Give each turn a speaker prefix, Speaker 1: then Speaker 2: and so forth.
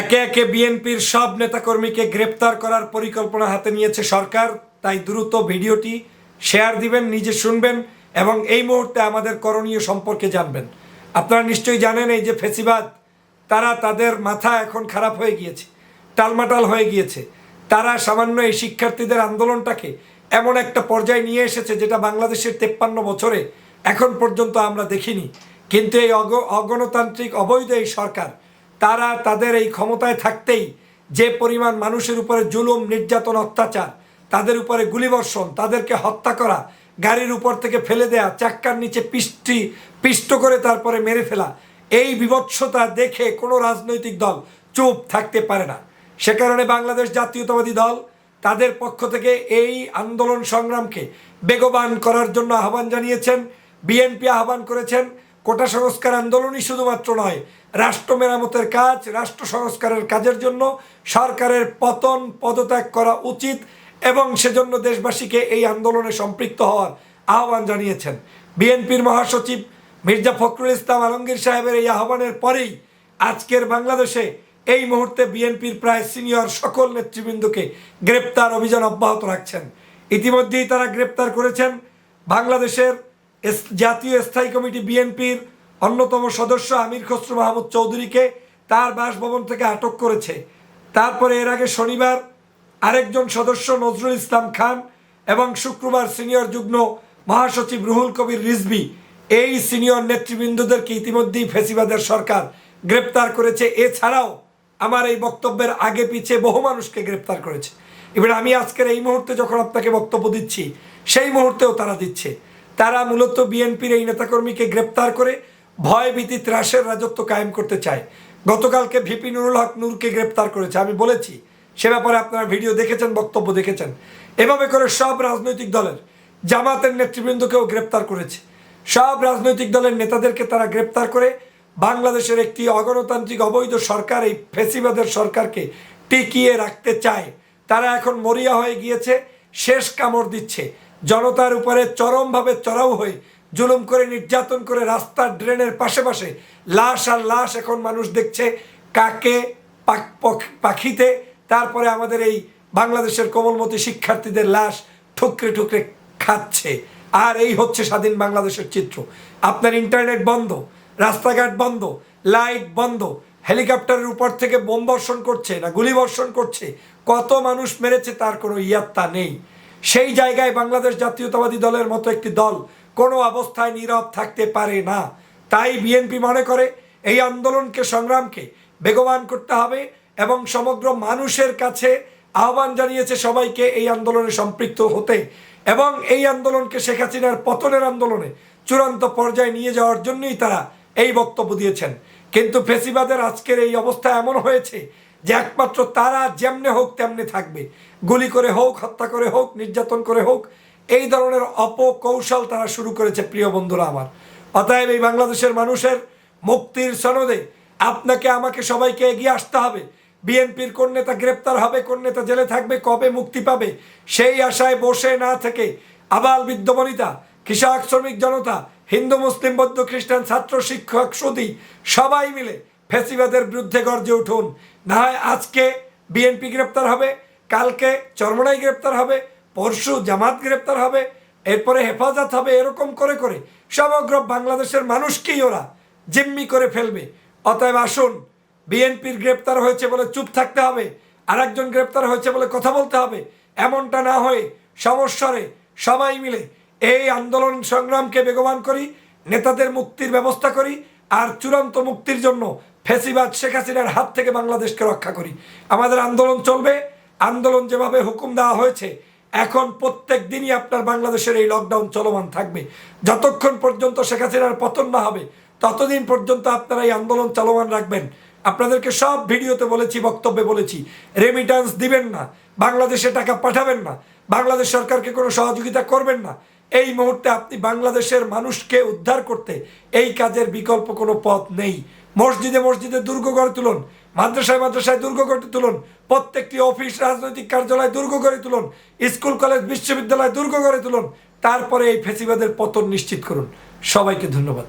Speaker 1: একে একে বিএনপির সব নেতাকর্মীকে গ্রেপ্তার করার পরিকল্পনা হাতে নিয়েছে সরকার। তাই দ্রুত ভিডিওটি শেয়ার দিবেন, নিজে শুনবেন এবং এই মুহূর্তে আমাদের করণীয় সম্পর্কে জানবেন। আপনারা নিশ্চয়ই জানেন এই যে ফেসিবাদ, তারা তাদের মাথা এখন খারাপ হয়ে গিয়েছে, টালমাটাল হয়ে গিয়েছে। তারা সামান্য এই শিক্ষার্থীদের আন্দোলনটাকে এমন একটা পর্যায়ে নিয়ে এসেছে যেটা বাংলাদেশের তেপ্পান্ন বছরে এখন পর্যন্ত আমরা দেখিনি। কিন্তু এই অগ, অগণতান্ত্রিক অবৈধ এই সরকার তারা তাদের এই ক্ষমতায় থাকতেই যে পরিমাণ মানুষের উপরে জুলুম, নির্যাতন, অত্যাচার, তাদের উপরে গুলিবর্ষণ, তাদেরকে হত্যা করা, গাড়ির উপর থেকে ফেলে দেয়া, চাক্কার নিচে পিষ্টি, পিষ্ট করে তারপরে মেরে ফেলা, এই বিভৎসতা দেখে কোনো রাজনৈতিক দল চুপ থাকতে পারে না। সে কারণে বাংলাদেশ জাতীয়তাবাদী দল তাদের পক্ষ থেকে এই আন্দোলন সংগ্রামকে বেগবান করার জন্য আহ্বান জানিয়েছেন, বিএনপি আহ্বান করেছেন কোটা সংস্কার আন্দোলনই শুধুমাত্র নয়, রাষ্ট্র মেরামতের কাজ, রাষ্ট্র সংস্কারের কাজের জন্য সরকারের পতন পদত্যাগ করা উচিত এবং সেজন্য দেশবাসীকে এই আন্দোলনে সম্পৃক্ত হওয়ার আহ্বান জানিয়েছেন। বিএনপির মহাসচিব মির্জা ফখরুল ইসলাম আলমগীর সাহেবের এই আহ্বানের পরেই আজকের বাংলাদেশে এই মুহূর্তে বিএনপির প্রায় সিনিয়র সকল নেতৃবৃন্দকে গ্রেপ্তার অভিযান অব্যাহত রাখছেন। ইতিমধ্যেই তারা গ্রেপ্তার করেছেন বাংলাদেশের জাতীয় স্থায়ী কমিটি বিএনপির অন্যতম সদস্য আমির খসরু মাহমুদ চৌধুরীকে তার বাসভবন থেকে আটক করেছে। তারপরে এর আগে শনিবার আরেকজন সদস্য নজরুল ইসলাম খান এবং শুক্রবার সিনিয়র যুগ্ম মহাসচিব রুহুল কবির রিজবি এই সিনিয়র নেতৃবৃন্দদেরকে ইতিমধ্যেই ফেসিবাদের সরকার গ্রেপ্তার করেছে। এছাড়াও আমার এই বক্তব্যের আগে পিছে বহু মানুষকে গ্রেপ্তার করেছে। এবার আমি আজকের এই মুহূর্তে যখন আপনাকে বক্তব্য দিচ্ছি, সেই মুহূর্তেও তারা দিচ্ছে। তারা মূলত বিএনপির এই নেতাকর্মীকে গ্রেপ্তার করে ভয় ভীতি ত্রাসের রাজত্ব কায়েম করতে চায়। গতকালকে ভিপি নুরুল হক নূরকে গ্রেপ্তার করেছে। আমি বলেছি, সে ব্যাপারে আপনারা ভিডিও দেখেছেন, বক্তব্য দেখেছেন। এভাবে করে সব রাজনৈতিক দলের জামাতের নেতৃবৃন্দকেও গ্রেপ্তার করেছে। সব রাজনৈতিক দলের নেতাদেরকে তারা গ্রেপ্তার করে বাংলাদেশের একটি অগণতান্ত্রিক অবৈধ সরকার, এই ফেসিবাদের সরকারকে টিকিয়ে রাখতে চায়। তারা এখন মরিয়া হয়ে গিয়েছে, শেষ কামড় দিচ্ছে। জনতার উপরে চরমভাবে চড়াও হয়ে জুলুম করে নির্যাতন করে রাস্তার ড্রেনের পাশে পাশে লাশ আর লাশ এখন মানুষ দেখছে কাকে পাখিতে। তারপরে আমাদের এই বাংলাদেশের কোমলমতি শিক্ষার্থীদের লাশ ঠুকরে ঠুকরে খাচ্ছে। আর এই হচ্ছে স্বাধীন বাংলাদেশের চিত্র। আপনার ইন্টারনেট বন্ধ, রাস্তাঘাট বন্ধ, লাইট বন্ধ, হেলিকপ্টারের উপর থেকে বোম বর্ষণ করছে না গুলি বর্ষণ করছে, কত মানুষ মেরেছে তার কোনো ইয়াত্তা নেই। সেই জায়গায় বাংলাদেশ জাতীয়তাবাদী দলের মতো একটি দল কোনো অবস্থায় নীরব থাকতে পারে না। তাই বিএনপি মনে করে এই আন্দোলনকে সংগ্রামকে বেগবান করতে হবে এবং সমগ্র মানুষের কাছে আহ্বান জানিয়েছে সবাইকে এই আন্দোলনে সম্পৃক্ত হতে এবং এই আন্দোলনকে শেখ হাসিনার পতনের আন্দোলনে চূড়ান্ত পর্যায়ে নিয়ে যাওয়ার জন্যই তারা এই বক্তব্য দিয়েছেন। কিন্তু ফেসিবাদের আজকের এই অবস্থা এমন হয়েছে যে একমাত্র তারা যেমনে হোক তেমনি থাকবে। গুলি করে হোক, হত্যা করে হোক, নির্যাতন করে হোক, এই ধরনের অপকৌশল তারা শুরু করেছে, প্রিয় বন্ধুরা আমার। অতএব এই বাংলাদেশের মানুষের মুক্তির সনদে আপনাকে, আমাকে সবাইকে এগিয়ে আসতে হবে। বিএনপির কোন নেতা গ্রেপ্তার হবে, কোন নেতা জেলে থাকবে, কবে মুক্তি পাবে, সেই আশায় বসে না থেকে আবাল বৃদ্ধ বনিতা, কৃষক, শ্রমিক, জনতা, হিন্দু, মুসলিম, বৌদ্ধ, খ্রিস্টান, ছাত্র, শিক্ষক সুদী সবাই মিলে ফেসিবাদের বিরুদ্ধে গর্জে উঠুন। না হয় আজকে বিএনপি গ্রেপ্তার হবে, কালকে চরমনাই গ্রেপ্তার হবে, পরশু জামাত গ্রেপ্তার হবে, এরপরে হেফাজত হবে এরকম করে করে। সমগ্র বাংলাদেশের মানুষকেই ওরা জিম্মি করে ফেলবে। অতএব আসুন, বিএনপির গ্রেপ্তার হয়েছে বলে চুপ থাকতে হবে আর একজন গ্রেপ্তার হয়েছে বলে কথা বলতে হবে। এমনটা না হয়ে সমস্বরে সবাই মিলে এই আন্দোলন সংগ্রামকে বেগবান করি, নেতাদের মুক্তির ব্যবস্থা করি, আর চূড়ান্ত মুক্তির জন্য ফেসিবাদ শেখ হাসিনার হাত থেকে বাংলাদেশকে রক্ষা করি। আমাদের আন্দোলন চলবে। আন্দোলন যেভাবে হুকুম দেওয়া হয়েছে, এখন প্রত্যেক দিনই আপনার বাংলাদেশের এই লকডাউন চলমান থাকবে। যতক্ষণ পর্যন্ত শেখ হাসিনার পতন না হবে, ততদিন পর্যন্ত আপনারা এই আন্দোলন চলমান রাখবেন। আপনাদেরকে সব ভিডিওতে বলেছি, বক্তব্যে বলেছি রেমিটান্স দিবেন না, বাংলাদেশে টাকা পাঠাবেন না, বাংলাদেশ সরকারকে কোনো সহযোগিতা করবেন না। এই মুহূর্তে আপনি বাংলাদেশের মানুষকে উদ্ধার করতে এই কাজের বিকল্প কোনো পথ নেই। মসজিদে মসজিদে দুর্গ গড়ে তুলুন, মাদ্রাসায় মাদ্রাসায় দুর্গ গড়ে তুলুন, প্রত্যেকটি অফিস, রাজনৈতিক কার্যালয় দুর্গ গড়ে তুলুন, স্কুল, কলেজ, বিশ্ববিদ্যালয় দুর্গ গড়ে তুলুন, তারপরে এই ফেসিবাদের পতন নিশ্চিত করুন। সবাইকে ধন্যবাদ।